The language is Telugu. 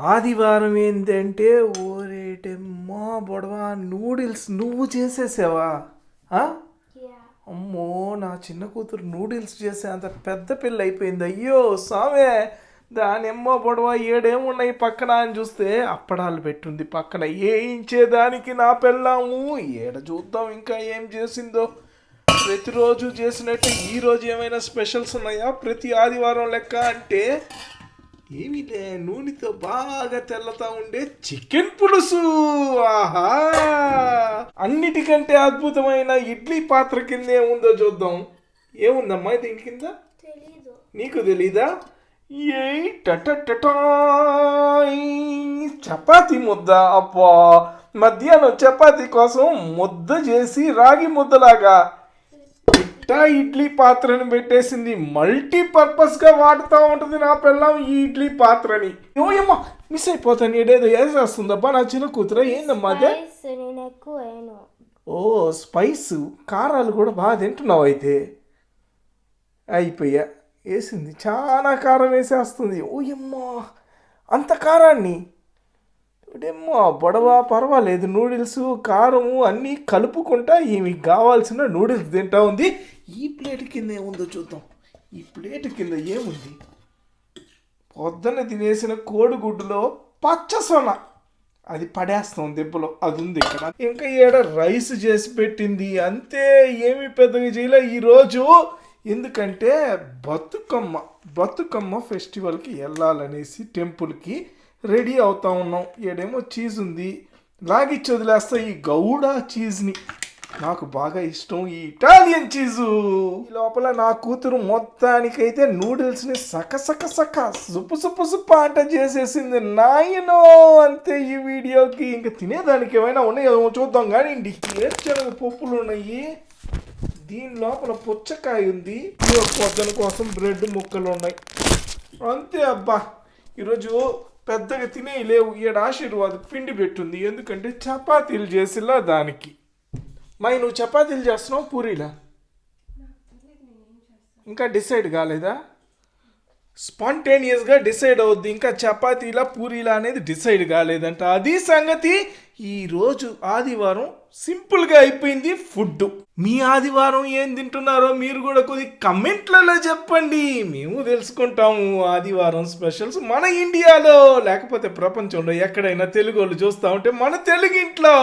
ఆదివారం ఏంటంటే ఓరేటమ్మా బొడవ నూడిల్స్ నువ్వు చేసేసావా. అమ్మో నా చిన్న కూతురు నూడిల్స్ చేసే అంత పెద్ద పిల్ల అయిపోయింది. అయ్యో సామే దానిమ్మ బొడవ ఏడేమున్నాయి పక్కన అని చూస్తే అప్పడాలు పెట్టుంది పక్కన. ఏయించేదానికి నా పెళ్ళాము? ఏడ చూద్దాం ఇంకా ఏం చేసిందో? ప్రతిరోజు చేసినట్టు ఈ రోజు ఏమైనా స్పెషల్స్ ఉన్నాయా? ప్రతి ఆదివారం లెక్క అంటే ఏమిలే నూనెతో బాగా తెల్లతా ఉండే చికెన్ పులుసు? ఆహా! అన్నిటికంటే అద్భుతమైన ఇడ్లీ పాత్ర కింద ఏముందో చూద్దాం. ఏముందమ్మా దీని కింద? నీకు తెలీదా? ఏ టటటటాయ్. చపాతీ ముద్ద అబ్బా! మధ్యాహ్నం చపాతీ కోసం ముద్ద చేసి రాగి ముద్దలాగా ఇట్టా ఇడ్లీ పాత్రని పెట్టేసింది. మల్టీపర్పస్గా వాడుతూ ఉంటుంది నా పిల్లం ఈ ఇడ్లీ పాత్రని. ఓయమ్మా మిస్ అయిపోతాను. ఏడేదో వేసేస్తుందబ్బా నా చిన్న కూతుర? ఏందమ్మా అదే? ఓ స్పైస్? కారాలు కూడా బాగా తింటున్నావు అయితే. అయిపోయా. వేసింది. చాలా కారం వేసేస్తుంది. ఓయమ్మా అంత కారాన్ని? ఇదేమ్మా పొడవ పర్వాలేదు. నూడిల్స్ కారము అన్నీ కలుపుకుంటా ఈమె కావాల్సిన నూడిల్స్ తింటా ఉంది. ఈ ప్లేట్ కింద ఏముందో చూద్దాం. ఈ ప్లేట్ కింద ఏముంది? పొద్దున తినేసిన కోడిగుడ్డులో పచ్చ సొన అది పడేస్తాం దెబ్బలో. అది ఉంది ఇక్కడ. ఇంకా ఈడ రైస్ చేసి పెట్టింది. అంతే ఏమి పెద్దగా చేయలే ఈరోజు. ఎందుకంటే బతుకమ్మ బతుకమ్మ ఫెస్టివల్కి వెళ్ళాలనేసి టెంపుల్కి రెడీ అవుతా ఉన్నాం. ఈడేమో చీజ్ ఉంది. లాగిచ్చి వదిలేస్తా ఈ గౌడ చీజ్ని నాకు బాగా ఇష్టం ఈ ఇటాలియన్ చీజు ఈ లోపల నా కూతురు మొత్తానికైతే నూడిల్స్ని సక సక సక సుప్పు సుప్పు సుప్పు అంట చేసేసింది. నాయనో! అంతే ఈ వీడియోకి. ఇంకా తినేదానికి ఏమైనా ఉన్నాయో చూద్దాం. కానీ ఏడ్చనగ పప్పులు ఉన్నాయి. దీని లోపల పుచ్చకాయ ఉంది. ఈ పొద్దున కోసం బ్రెడ్ ముక్కలు ఉన్నాయి. అంతే అబ్బా. ఈరోజు పెద్దగా తినే లేవు ఈడ ఆశీర్వాద్ పిండి పెట్టుంది. ఎందుకంటే చపాతీలు చేసిలా దానికి. మై నువ్వు చపాతీలు చేస్తున్నావు పూరీలా? ఇంకా డిసైడ్ కాలేదా? స్పాంటేనియస్గా డిసైడ్ అవుద్ది. ఇంకా చపాతీలా పూరీలా అనేది డిసైడ్ కాలేదంట. అది సంగతి ఈరోజు ఆదివారం సింపుల్గా అయిపోయింది ఫుడ్ మీ ఆదివారం ఏం తింటున్నారో మీరు కూడా కొద్ది కమెంట్లలో చెప్పండి. మేము తెలుసుకుంటాము ఆదివారం స్పెషల్స్ మన ఇండియాలో లేకపోతే ప్రపంచంలో ఎక్కడైనా తెలుగు వాళ్ళు చూస్తూ ఉంటే మన తెలుగింట్లో.